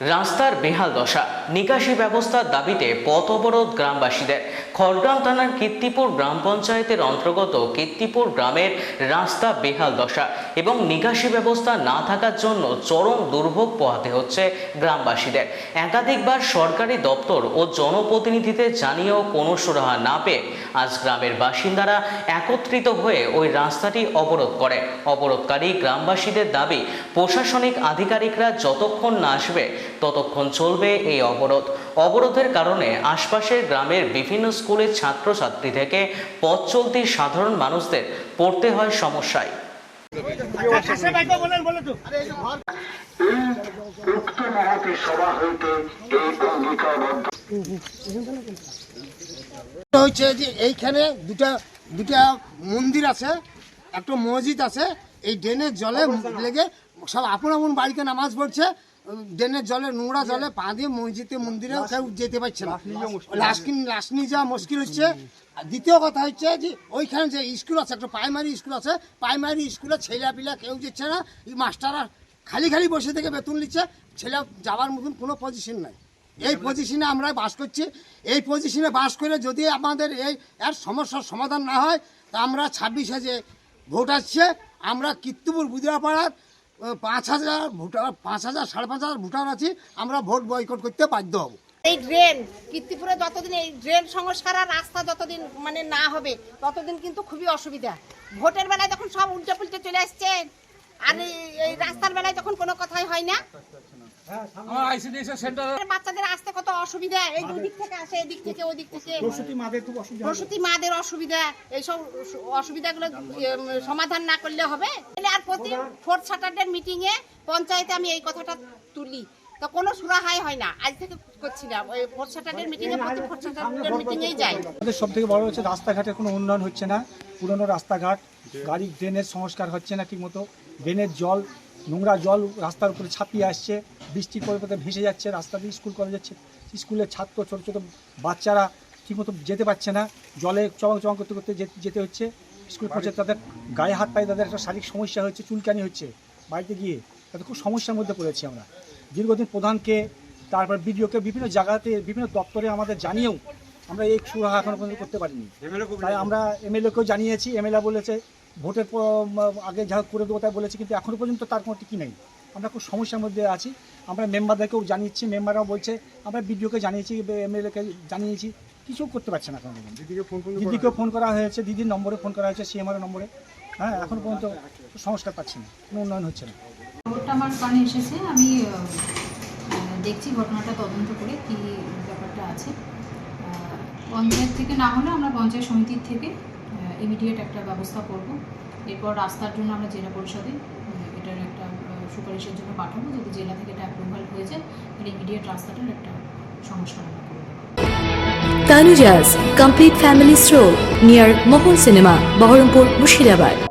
রাস্তার বেহাল দশা, নিকাশি ব্যবস্থার দাবিতে পথ অবরোধ গ্রামবাসীদের। খড়গ্রাম থানার কীর্তিপুর গ্রাম পঞ্চায়েতের অন্তর্গত কীর্তিপুর গ্রামের রাস্তা বেহাল দশা এবং নিকাশি ব্যবস্থা না থাকার জন্য চরম দুর্ভোগ পোহাতে হচ্ছে গ্রামবাসীদের। একাধিকবার সরকারি দপ্তর ও জনপ্রতিনিধিদের জানিয়েও কোনো সুরাহা না পেয়ে আজ গ্রামের বাসিন্দারা একত্রিত হয়ে ওই রাস্তাটি অবরোধ করে। অবরোধকারী গ্রামবাসীদের দাবি, প্রশাসনিক আধিকারিকরা যতক্ষণ না আসবে ততক্ষণ চলবে এই অবরোধ। অবরোধের কারণে আশপাশের গ্রামের বিভিন্ন স্কুলের ছাত্রছাত্রী থেকে পথ চলতি সাধারণ মানুষদের পড়তে হয় সমস্যায়। হচ্ছে যে এইখানে দুটা দুটা মন্দির আছে, একটা মসজিদ আছে, এই ড্রেনের জলে লেগে সব আপন আপন বাড়িতে নামাজ পড়ছে ড্রেনের জলে নোংরা জলে পা দিয়ে মসজিদে মন্দিরেও কেউ যেতে পারছে না। লাশ কিন লাশ নিয়ে যাওয়া মুশকিল হচ্ছে। আর দ্বিতীয় কথা হচ্ছে যে ওইখানে যে স্কুল আছে একটা প্রাইমারি স্কুল আছে প্রাইমারি স্কুলে ছেলেপিলা কেউ যাচ্ছে না। এই মাস্টাররা খালি খালি বসে থেকে বেতন নিচ্ছে। ছেলে যাওয়ার মতন কোনো পজিশন নাই। এই পজিশনে আমরা বাস করছি। এই পজিশনে বাস করে যদি আমাদের এই এর সমস্যার সমাধান না হয় তা আমরা ছাব্বিশে যে ভোট আসছে। আমরা কীর্তিপুর বুদিরাপাড়ার পাঁচ হাজার ভোটার, পাঁচ হাজার, সাড়ে পাঁচ হাজার ভোটার আছি, আমরা ভোট বয়কট করতে বাধ্য হব। এই ড্রেন, কীর্তিপুরে যতদিন এই ড্রেন সংস্কার আর রাস্তা যতদিন মানে না হবে, ততদিন কিন্তু খুবই অসুবিধা। ভোটের বেলায় তখন সব উল্টে পুল্টে চলে আসছে, আর এই- রাস্তার বেলায় তখন কোনো কথাই হয় না বাচ্চাদের আসতে কত অসুবিধা? এই দিক থেকে আসে এদিক থেকে ওই দিক থেকে। প্রসূতি মাদের অসুবিধা এইসব অসুবিধাগুলো সমাধান না করলে হবে? তাহলে আর প্রতি ফোর্থ স্যাটারডে মিটিংয়ে পঞ্চায়েতে আমি এই কথাটা তুলি। তো কোনো সুরাহাই হয় না। আজ থেকে করছি না। ওই ফোর্থ স্যাটারডে মিটিংয়ে প্রতি ফোর্থ স্যাটারডে মিটিংয়েই যাই আমাদের সব থেকে বড় হচ্ছে রাস্তাঘাটের কোনো উন্নয়ন হচ্ছে না। পুরনো রাস্তাঘাট গাড়ি ড্রেনের সংস্কার হচ্ছে না ঠিকমতো। ড্রেনের জল নোংরা জল রাস্তার উপরে ছাপিয়ে আসছে। বৃষ্টির পরিবর্তে ভেসে যাচ্ছে রাস্তা দিয়ে স্কুল কলেজের ছে- স্কুলের ছাত্র ছোটো ছোটো বাচ্চারা ঠিকমতো যেতে পারছে না জলে চমক চমক করতে করতে যেতে হচ্ছে স্কুল পৌঁছে তাদের গায়ে হাত পায়ে তাদের একটা শারীরিক সমস্যা হচ্ছে চুলকানি হচ্ছে বাড়িতে গিয়ে তাদের খুব সমস্যার মধ্যে পড়েছি আমরা। দীর্ঘদিন প্রধানকে তারপর বিডিওকে বিভিন্ন জায়গাতে বিভিন্ন দপ্তরে আমাদের জানিয়েও আমরা এই সুরাহা এখনও পর্যন্ত করতে পারিনি। তাই আমরা এমএলএকেও জানিয়েছি এমএলএ বলেছে ভোটের আগে যা করে দেবো তাই বলেছে কিন্তু এখনও পর্যন্ত তার কোনো টিকি নেই। আমরা খুব সমস্যার মধ্যে আছি। আমরা মেম্বারদেরকেও জানিয়েছি মেম্বাররাও বলছে আমরা বিডিওকে জানিয়েছি এমএলএকে জানিয়েছি কিছু করতে পারছে না এখনও পর্যন্ত দিদিকেও ফোন করা হয়েছে দিদির নম্বরে ফোন করা হয়েছে সিএমআর নম্বরে। হ্যাঁ এখনও পর্যন্ত সংস্কার পাচ্ছি না কোনো উন্নয়ন হচ্ছে না। খবরটা আমার কানে এসেছে আমি আহ, দেখছি ঘটনাটা তদন্ত করে কি ব্যাপারটা আছে। পঞ্চায়েত থেকে না হলে আমরা পঞ্চায়েত সমিতির থেকে ইমিডিয়েট একটা ব্যবস্থা করব। এরপর রাস্তার জন্য আমরা জেলা পরিষদে সুপারিশের জন্য পাঠাবো যদি জেলা থেকে এটা অ্যাপ্রুভাল হয়ে যায় তাহলে ইমিডিয়েট রাস্তাটার একটা সংস্কার আমরা করব Tanujas Complete Family Stroll near Mohol Cinema, Baharampur, Mushirabad.